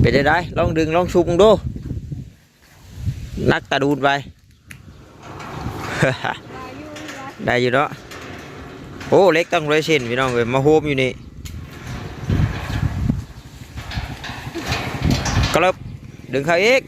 เป็นได้ได้ลองดึงลองชุบดูนักตาดูดไป ได้อยู่เนาะโอ้เล็กตั้งร้อยเซนพี่น้องเลยมาโฮมอยู่นี่กระลบดึงเขาอีก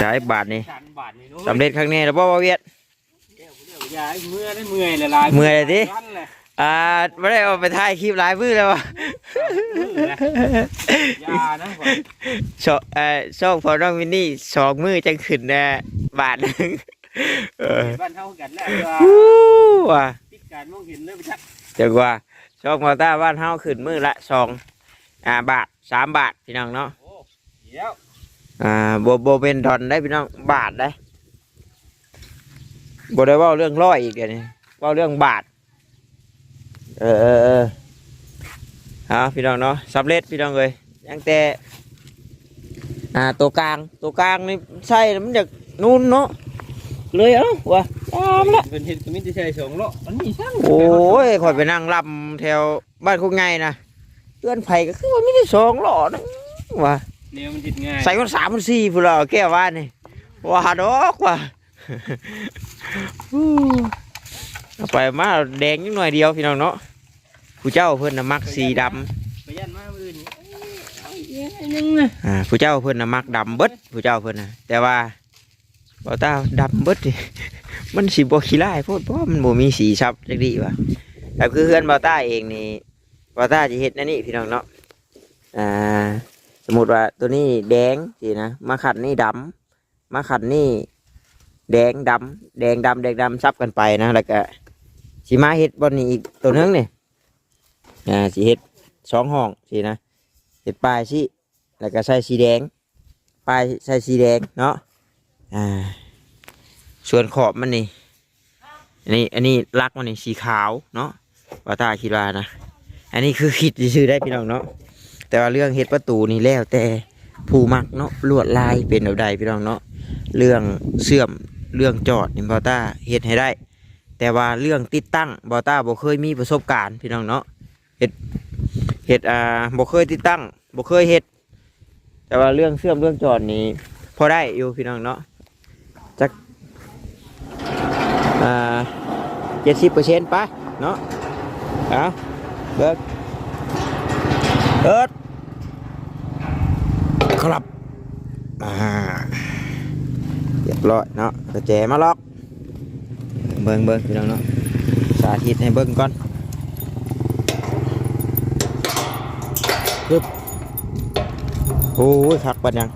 ได้บาทนี่สามบาทนี่สำเร็จครั้งนี้แล้วบ่าวเวียดเดี๋ยวเดี๋ยวยายเมื่อยได้เมื่อยละลายเมื่อยเลยดิวันเลยอ่าไม่ได้เอาไปถ่ายคลิปหลายมือแล้ววะยานะก่อนชอบเอ่อชอบพอน้องวินนี่สองมือจังขึ้นนะบาทหนึงเออบ้านเท่ากันแล้วว่าฮู้ว่ะติดการมองเห็นเลยไปชักจังว่าชอบมอต้าบ้านเฮาขึ้นมือละสองอ่าบาทสามบาทพี่น้องเนาะโอ้เดี๋ยว อ่าโบโบเป็นดอนได้พี่น้องบาทได้โบได้เว่าเรื่องร้อยอีกเดี๋ยวนี้เว่าเรื่องบาท เออเออเออเอาพี่น้องเนาะสำเร็จพี่น้องเลยยังแต่อ่าตัวกลางตัวกลางนี่ใช่แล้วมันจะนู่นเนาะเลยเอ้าวะตามละเป็นเห็นสมิติชัยสองโลมันมีช่างโอ้ยคอยไปนั่งลำแถวบ้านคุกไงนะเตือนไผ่ก็คือว่าไม่ได้สองหล่อนะว่ะ เนี่ยมันติดง่ายใส่คนสามคนสี่พูดเราแก้วว่านี่ว่าดอกว่ะเอาไปมาแดงนิดหน่อยเดียวพี่น้องเนาะผู้เจ้าเพิ่นน่ะมักสีดไปยันมาอื่นเอาอีกอย่างหนึงนะำอ่าผู้เจ้าเพิ่นน่ะมักดำเบิดผู้เจ้าเพิ่นน่ะแต่ว่าบ่ตาดำเบิดนี่มันสิบ่ขี้ร้ายโพดเพราะมันบ่มีสีชับจักดีว่ะแต่คือเฮือนบ่ตาเองนี่บ่ตาสิเฮ็ดแนั่นนี่พี่น้องเนาะอ่า สมมติว่าตัวนี้แดงสินะมาขัดนี่ดำมาขัดนี่แดงดำแดงดำแดงดำซับกันไปนะแล้วก็สีมาเฮ็ดบอนนี้อีกตัวนึงนี่อ่าสีเฮ็ดสองห้องสินะเฮ็ดปลายสิแล้วก็ใส่สีแดงปลายใส่สีแดงเนาะอ่าส่วนขอบมันนี่อันนี้อันนี้ลักมันนี่สีขาวเนาะว่าตาคิดว่านะอันนี้คือคิดชื่อได้พี่น้องเนาะ แต่ว่าเรื่องเฮ็ดประตูนี่แล้วแต่ผู้มักเนาะลวดลายเป็นแบบใดพี่น้องเนาะเรื่องเสื่อมเรื่องจอดนี่บอต้าเฮ็ดให้ได้ แต่ว่าเรื่องติดตั้งบอต้าบ่เคยมีประสบการณ์พี่น้องเนาะเฮ็ดเฮ็ดอ่าบ่เคยติดตั้งบ่เคยเฮ็ดแต่ว่าเรื่องเสื่อมเรื่องจอดนี่พอได้อยู่พี่น้องเนาะจักอ่าเจ็ดสิบเปอร์เซ็นต์ปะเนาะเอาเบิกเอิดครับ อ่าเรียบร้อยเนาะกระแจมาล็อก เบิ้งเบิ้งพี่น้องเนาะสาธิตให้เบิ้งก่อนปึ๊บโอ้ยคักปันยัง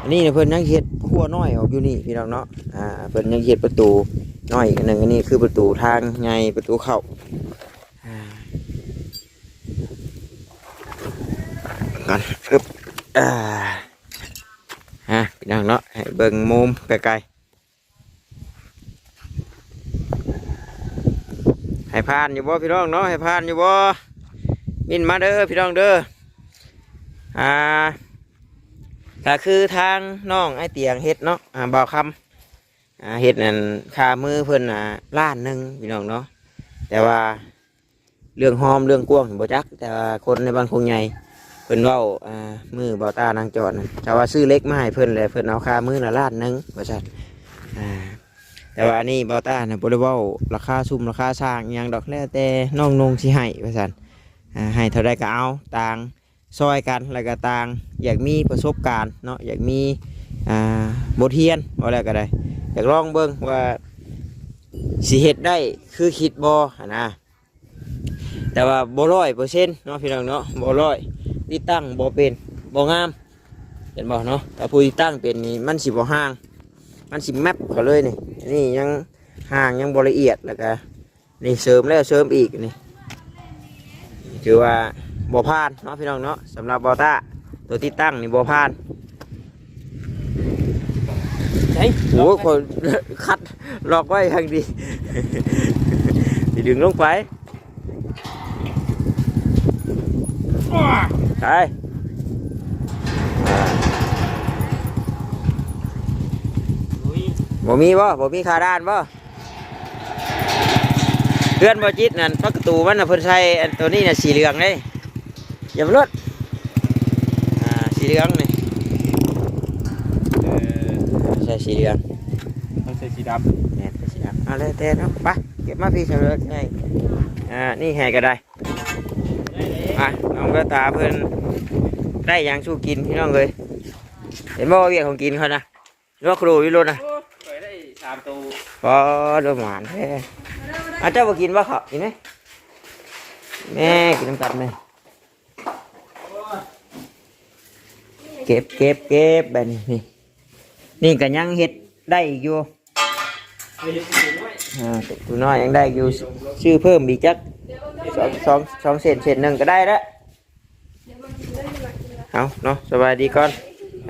อันนี้เนี่ยเพิ่นยังเฮ็ดขัวน้อยออกอยู่นี่พี่น้องเนาะอ่าเพิ่นยังเฮ็ดประตูน้อยอีกอันหนึ่งอันนี้คือประตูทางใหญ่ประตูเข้าอ่ากันปึ๊บอ่า น้องเนาะให้เบิ่งมุมไกลๆให้ผ่านอยู่บ่พี่น้องเนาะให้ผ่านอยู่บ่มินมาเด้อพี่น้องเด้ออ่าก็คือทางน้องไอเตียงเฮ็ดเนาะอ่าบ่าวคำอ่าเฮ็ดนั่นค่ามือเพิ่นอ่าล้านหนึ่งพี่น้องเนาะแต่ว่าเรื่องหอมเรื่องกว้างบ่จัก แต่ว่าคนในบ้านคงใหญ่ พิ่นเว้าอ่ามือเบาตานางจอดนั่นแต่ว่าซื้อเล็กมาให้เพิ่นเลยเพิ่นเอาค่ามือละล้านหนึงว่าซั่นอ่าแต่ว่าอันนี้เบาตาน่ะบ่ได้เว้าราคาซุ่มราคาสร้างอิหยังดอกแล้วแต่น้องนงสิให้ว่าซั่นอ่าให้เท่าใดก็เอาต่างซอยกันแล้วก็ต่างอยากมีประสบการณ์เนาะอยากมีอ่าบทเรียนว่าแล้วก็ได้อยากลองเบิ่งว่าสิเฮ็ดได้คือคิดบ่หั้นนะแต่ว่าบ่ร้อยเปอร์เซ็นต์เนาะพี่น้องเนาะบ่ร้อย ติดตั้งบ่เป็นบ่งามเห็นบ่เนาะถ้าผู้ติดตั้งเป็นนี่มันสิบ่ห่าง มันสิแมปเขาเลยนี่นี่ยังห่างยังบ่ละเอียดแล้วก็นี่เสริมแล้วเสริมอีกนี่ถือว่าบ่ผ่านเนาะพี่น้องเนาะสำหรับบอต้าตัวติดตั้งนี่บ่ผ่านใช่โอ้ยคนคัดล็อกไว้ทางดีสิดึงลงไป ไปบ่มีบ่บมีคาด้านบ่เพื่อนบ่จิตนั่นประตูมันน่ะเพิ่นใส่ตัวนี้น่ะสีเหลืองเลยอย่าไปลดสีเหลืองนี่ใส่สีเหลืองใส่สีดำเนี่ยสีดำเอาเลยเต้เนาะไปเก็บมาพี่เฉลยไงอ่านี่แห่ก็ได้ มาน้องก็ตาเพิ่นได้หยังสู้กินพี่น้องเลยเห็นบ่ว่าเวียกของกินเขานะหรือว่าครูอยู่รถนะำโอ้เคยได้สามตัวก็ดูหวานแท้อาเจ้าบ่กินบ่เขากินไหมแม่กินน้ำกัดไหมเก็บเก็บเก็บแบบนี้นี่นี่ก็ยังเฮ็ดได้อีกอยู่เคยได้สีด้วยอ่าตัวน้อยยังได้อยู่ ชื่อเพิ่มอีกจัก สองสองสองเศษเศษหนึ่งก็ได้แล้วเอาเนาะสบายดีก่อน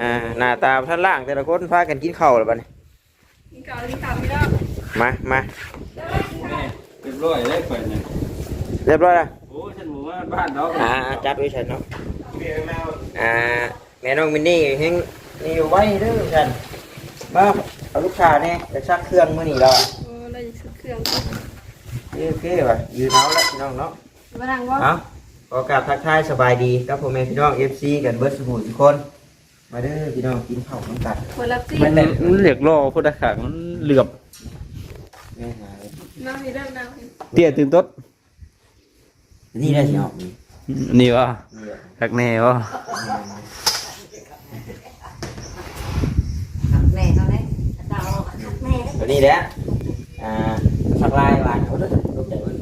อ่าหน้าตาท่านล่างแต่ละคนพากันกินข้าวแล้วบัดนี้กินข้าวกินข้าวไม่ได้มามาเรียบร้อยได้เปิดเนี่ยเรียบร้อยแล้วโอ้ฉันบอกว่าบ้านเราอ่าจัดไว้ฉันเนาะอ่าแม่น้องมินนี่เฮงนี่อยู่ไว้เด้อฉันมาเอาลูกค้าเนี่ยจะซักเครื่องมื้อนี้แล้วอะโอ้ได้ยินเสียงเครื่อง โอเคป่ะยืนเอาแล้วพี่น้องเนาะมาดังว่าเอาขอกราบทักทายสบายดีครับผมเองพี่น้อง FC กันเบิร์ดสมุทุกคน มาเด้อพี่น้องกินข้าวน้ำกันคนรับซีมันมันเหลียกล่อพุทธขังมันเหลือบแม่หายนั่งนี่เริ่มนั่งเตี้ยตื่นต้นนี่ได้สิออกนี่นี่วะนี่แหละขักแน่วะแม่เขาเนี่ยเราแม่ได้ตัวนี้แหละอ่า สักลายหวานเอาด้อลูกเด็กมัน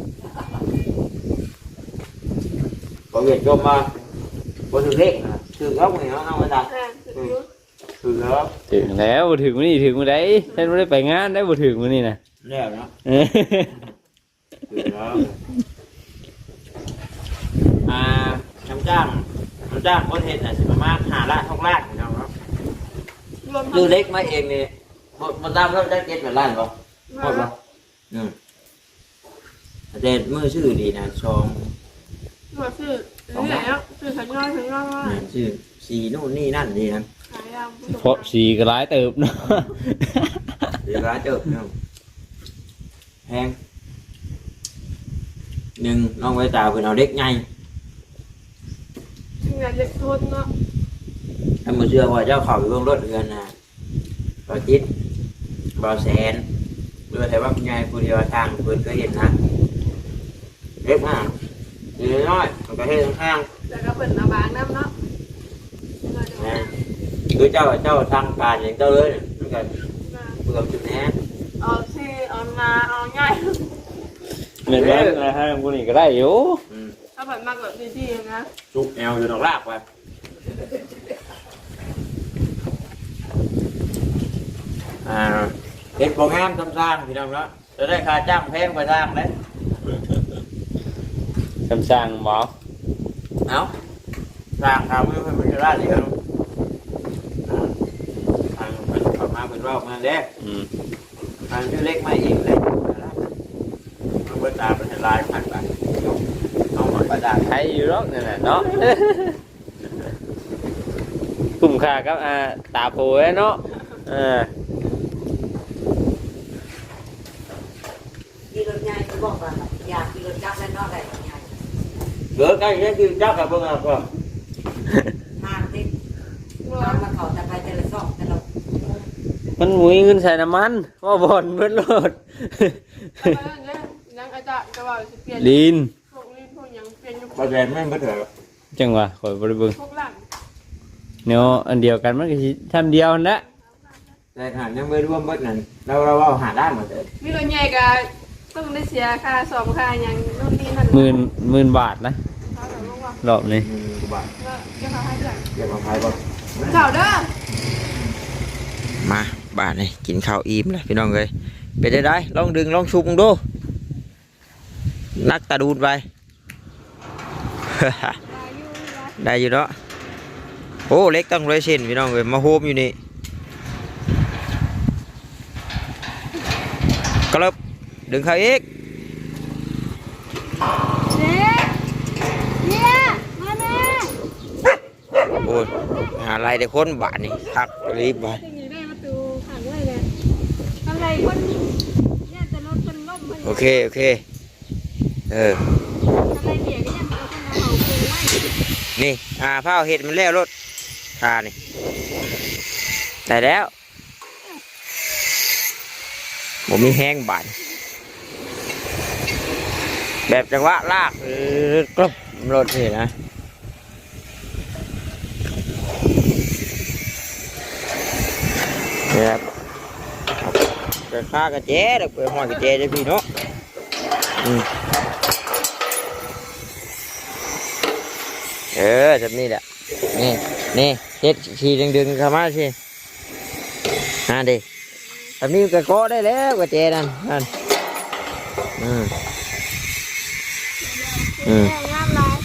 พอเวียดจมมาบนถึงเลขนะถึงแล้วมึงเอาเอามาดักอ่าสุดยอดถึงแล้วถึงแล้วบ่ถึงนนี้ถึงวันไหนฉันไม่ได้ไปงานได้บ่ถึงวันนี้นะ แล้วเนาะเออแล้วอ่าน้ำจ้างน้ำจ้างคนเห็ดอะสิประมาณหาล้านหกล้านพี่น้องเนาะรวมดูเล็กมาเองนี่หมดหมดตามเราได้เจ็ดแปดล้านป่ะหมดป่ะ อืมแต่มือชื่อดีนะชองมาซื้อเรื่อยๆแล้วซื้อขันย่อยขันย่อยว่าเนี่ยชื่อสีนู่นนี่นั่นดีนะขายยำเพราะสีก็ร้ายเติบเนาะเดี๋ยวร้านเจอเนาะแพงหนึ่งน้องไว้ตาเพื่นเอาเด็กไงจริงๆเด็กโทษเนาะถ้ามือเชื่อว่าเจ้าเข่าอยู่เบื้องรถเรือนนะบอจิตบอแสน เรือแต่ว่าคุณยายผู้เดียวทางเพื่อนก็เห็นนะเล็กมากเล็กน้อยมันก็ให้ข้างแล้วก็เปิดมาบางน้ำเนาะๆนะคือเจ้าเจ้าทางการอย่างเจ้าเลยน่ะมันก็เปลือกจุดแน่เอาซีเอานาเอาง่ายเหมือนกันนะฮะพวกนี้ก็ได้อยู่อืมถ้าแบบมากแบบดีๆนะจุกแอวอยู่ดอกลากไปอ่า เห็ดโปรงงามทำสร้างพี่น้องเนาะจะได้ค่าจ้างแพงไปสร้างเลยคำสั่งหมอเอาสร้างทำไม่ค่อยเป็นราชเดียวอ่าทางมันเข้ามาเป็นรอบมาเด้อืมทางชื่อเล็กมาเองเลยเอาเบิดตาเป็นลายพันไปเอาหมดประดาใครอยู่หรอกนั่นน่ะเนาะกลุ่มค่ากับอ่าตาโปยเนาะเออ กินรถใหญ่ก็บอกว่าอยากกินรถจักรแล้วนอกได้รถใหญ่ เหลือใกล้จะกินจักกับเบิ่งเอาก่อนทางติดทางมาเขาจะไปแต่ละซอกแต่ละมันหมุยเงินใส่น้ำมันว่าบ่อนเบิดโลด นั่งอาจารย์ก็ว่าจะเปลี่ยนลีนพวกลิ้นพวกยังเปลี่ยนอยู่ประแดนไม่เบิดเถอะจังหวะข่อยบ่ได้เบิ่งพวกหลังเนาะอันเดียวกันมันก็สิทำเดียวนั่นแหละแต่ขนาดยังไม่รวมเบิดนั่นเราเราเอาหาได้หมดเลยมีรถใหญ่ก็ ต้องได้เสียค่าสอบค่าอย่างนู่นนี่นั่นหมื่นหมื่นบาทนะเขาแบบว่ารอบนี้หนึ่งกว่าบาทก็จะเขาให้จ่ายเก็บมาขายบ่เก่าเด้อมาบาทนี่กินข้าวอิ่มเลยพี่น้องเลยเป็นได้ได้ลองดึงลองชุบมึงดูนักตาดูดไป ได้อยู่เนาะโอ้เล็กตั้งร้อยเซนพี่น้องเลยมาโฮมอยู่นี่กระลบ ดึงเขาอีกเจ๊เนี่ยมาแม่โอ้ยหาอะไรได้คนบาทนี่ทักรีบไปสิ่งนี้ได้ประตูขังไว้เลยถ้าส่คนเนี่ยแต่รถคนล่มมันโอเค โอเค เอออะไรเบียก็ยังเอาคนเอาปูไว้นี่ อ่าผ้าเห็ดมันแล้วรถคานี่ได้แล้วผมมีแห้งบาน แบบจังหวะลากเออกรบรถนี่นะนี่ครับกระค่ากระเจ๊เด็กไปห้อยกระเจ๊จะพี่เนาะเออแบบนี้แหละนี่นี่เฮ็ดชีดึงดึงเข้ามาสิฮะดิแบบนี้ก็โกะได้แล้วกว่าเจนั่นนั่นอืม อืมงามลาย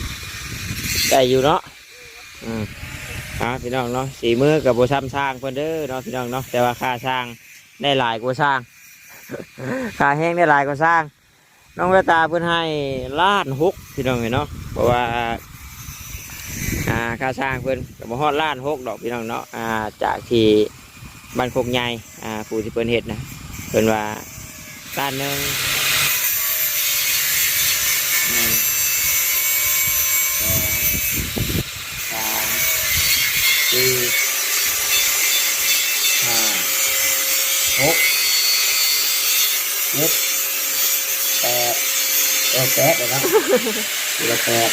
ได้อยู่เนาะอืมอ่าพี่น้องเนาะสีมือกับโบซ้ำสร้างเพิ่นเด้อเนาะพี่น้องเนาะแต่ว่าค่าสร้างได้หลายกว่าสร้างค่าแห้งได้หลายกว่าสร้าง น้องเวตาเพิ่นให้ล้านหกพี่น้องเห็นเนาะเพราะว่าอ่าค่าสร้างเพิ่นกับฮอดล้านหกดอกพี่น้องเนาะอ่าจากที่บ้านโคกใหญ่อ่าผู้ที่เพิ่นเฮ็ดนะเพิ่นว่าล้านหนึ่งหนึ่งสองสาม สี่ห้าหกเจ็ดแปดเออแปดเลยเนาะทีละแปด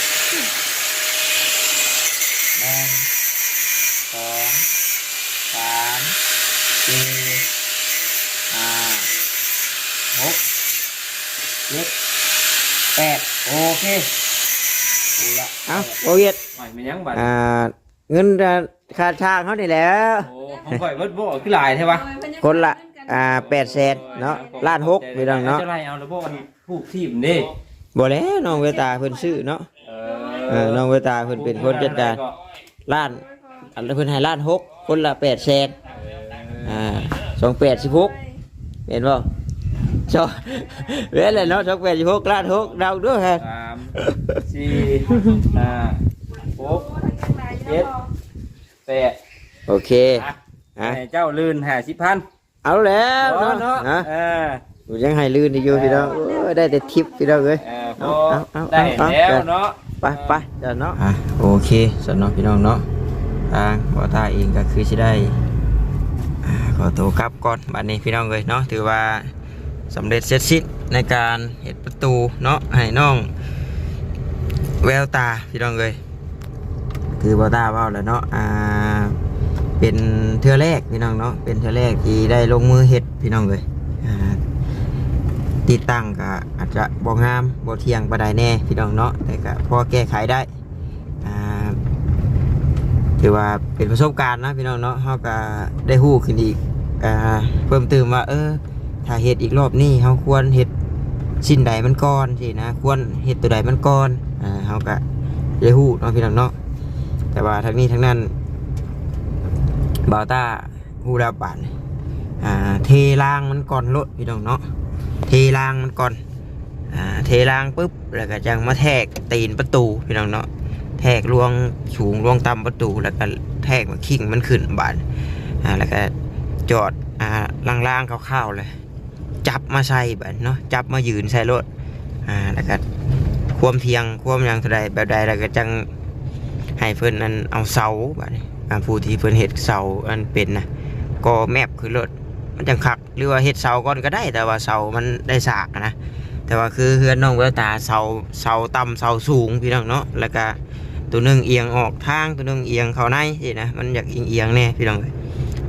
หนึ่งสองสามสี่ห้าหกเจ็ดแปดโอเคดูละเอาโอเวียดหอยมันยังบัดอ่าเงิน ค่าช่างเขานี่แหล้ว โอ้ผมปล่อยเบิดบ่คือหลายใช่ปะคนละ อ่าแปดแสนเนาะล้านหกพี่น้องเนาะจะไล่เอาแล้วบ่มันผูกทีมเด้บ่แล้วน้องเวตาเพิ่นซื้อเนาะเออน้องเวตาเพิ่นเป็นคนจัดการล้านอันเพิ่นให้ล้านหกคนละแปดแสนอ่าสองแปดสิบหกเห็นบ่ชอเว้ยเลยเนาะชกแปดสิบหกล้านหกเดาด้วยฮะสามสี่ห้าหกเจ็ด แปดโอเคฮะให้เจ้าลื่นห้าสิบพันเอาแล้วเนาะเนาะฮะเอออยู่ยังให้ลื่นอยู่พี่น้องโอ้ยได้แต่ทิปพี่น้องเอ้ย เออพเอาอเอาเอาได้เอา แล้วเนาะ ไปไปเดี๋ยวเนาะ อะโอเคสำหรับพี่น้องเนาะทางบอตาเองก็คือจะได้อ่าขอตัวกลับก่อนบัดนี้พี่น้องเลยเนาะถือว่าสำเร็จเสร็จสิ้นในการเห็ดประตูเนาะให้น้องแววตาพี่น้องเลย คือบอตาเว่าแล้วเนาะอ่าเป็นเทือแรกพี่น้องเนาะเป็นเทือแรกที่ได้ลงมือเห็ดพี่น้องเลยอ่าติดตั้งก็อาจจะบ่งามบ่เที่ยงบ่ได้แน่พี่น้องเนาะแต่ก็พอแก้ไขได้อ่าถือว่าเป็นประสบการณ์นะพี่น้องเนาะเฮาก็ได้ฮู้ขึ้นอีกอ่าเพิ่มเติมว่าเออถ้าเฮ็ดอีกรอบนี้เฮาควรเฮ็ดชิ้นใดมันก่อนสินะ ควรเฮ็ดตัวใดมันก่อนอ่าเฮาก็ได้ฮู้เนาะพี่น้องเนาะ แต่ว่าทั้งนี้ทั้งนั้นบาต้าฮู้แล้วบานอ่าเทรางมันก่อนรถพี่น้องเนาะเทรางมันก่อนอ่าเทรางปุ๊บแล้วก็จังมาแทกตีนประตูพี่น้องเนาะแทกลวงสูงลวงต่ำประตู แล้วก็แทกมาขิงมันขึ้นบานอ่าแล้วก็จอดอ่าล่างๆคร่าวๆเลย จับมาใส่แบบเนาะจับมายืนใส่รถอ่าแล้วก็ควมเทียงควมยังเท่าใดแบบใดแล้วก็จัง ให้เพิ่นนั้นเอาเสาแบบนี้อ่าผู้ที่เพิ่นเฮ็ดเสาอันเป็นนะก็แมบขึ้นรถมันจังคักหรือว่าเฮ็ดเสาก่อนก็ได้ แต่ว่าเสามันได้สากนะแต่ว่าคือเฮือนน้องแววตาเสาเสาต่ำเสาสูงพี่น้องเนาะแล้วก็ตัวหนึงเอียงออกทางตัวหนึงเอียงเข้าในสินะมันอยากเอียงๆแน่พี่น้อง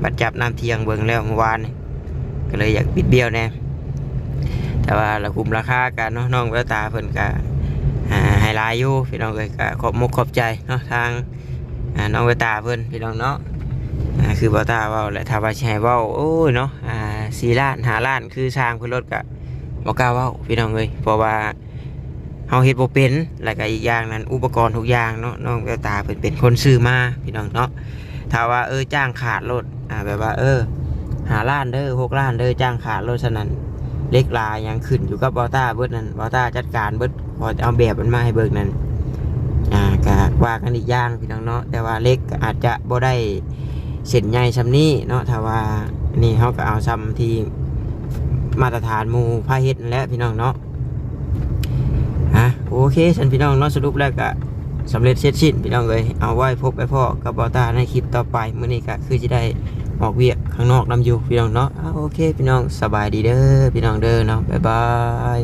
บัดจับน้ำเทียงเบิ่งแล้วเมื่อวานก็เลยอยากบิดเบี้ยวแน่แต่ว่าระคุมราคากันเนาะน้องแววตาเพิ่นก็อ่าใหลายอยู่พี่น้องเอ้ยก็ขอบมุกขอบใจเนาะทางน้องแวตาเพิ่นพี่น้องเนาะคือบอตาเว่าและถ้าว่าสิใช่เว่าโอ้ยเนาะอ่าสี่ล้านหาล้านคือสร้างเพื่อรถกะบอกล้าเว่าพี่น้องเลยเพราะว่าเฮาเฮ็ดบ่เป็นแล้วก็อีกอย่างนั้นอุปกรณ์ทุกอย่างเนาะน้องแววตาเพิ่นเป็นคนซื้อมาพี่น้องเนาะถ้าว่าเออจ้างขาดรถอ่าแบบว่าเออหาล้านเด้อหกล้านเด้อจ้างขาดรถฉะนั้นเล็กลายยังขึ้นอยู่กับบอต้าเบิดนั่นบอต้าจัดการเบิด พอจะเอาแบบมันมาให้เบิกนั่นอ่าก็ว่ากันอีกอย่างพี่น้องเนาะแต่ว่าเล็กอาจจะบ่ได้เส้นใหญ่ซ้ำนี้เนาะถ้าว่านี่เขาก็เอาซ้ำที่มาตรฐานมูพาเฮ็ดนั่นแหละพี่น้องเนาะอะโอเคฉันพี่น้องเนาะสรุปแล้วก็สำเร็จเสร็จสิ้นพี่น้องเลยเอาไว้พบไปพ่อกับบอตาในคลิปต่อไปเมื้อนี้ก็คือจะได้ออกเวียกข้างนอกนำอยู่พี่น้องเนาะอะโอเคพี่น้องสบายดีเด้อพี่น้องเด้อเนาะบ๊ายบาย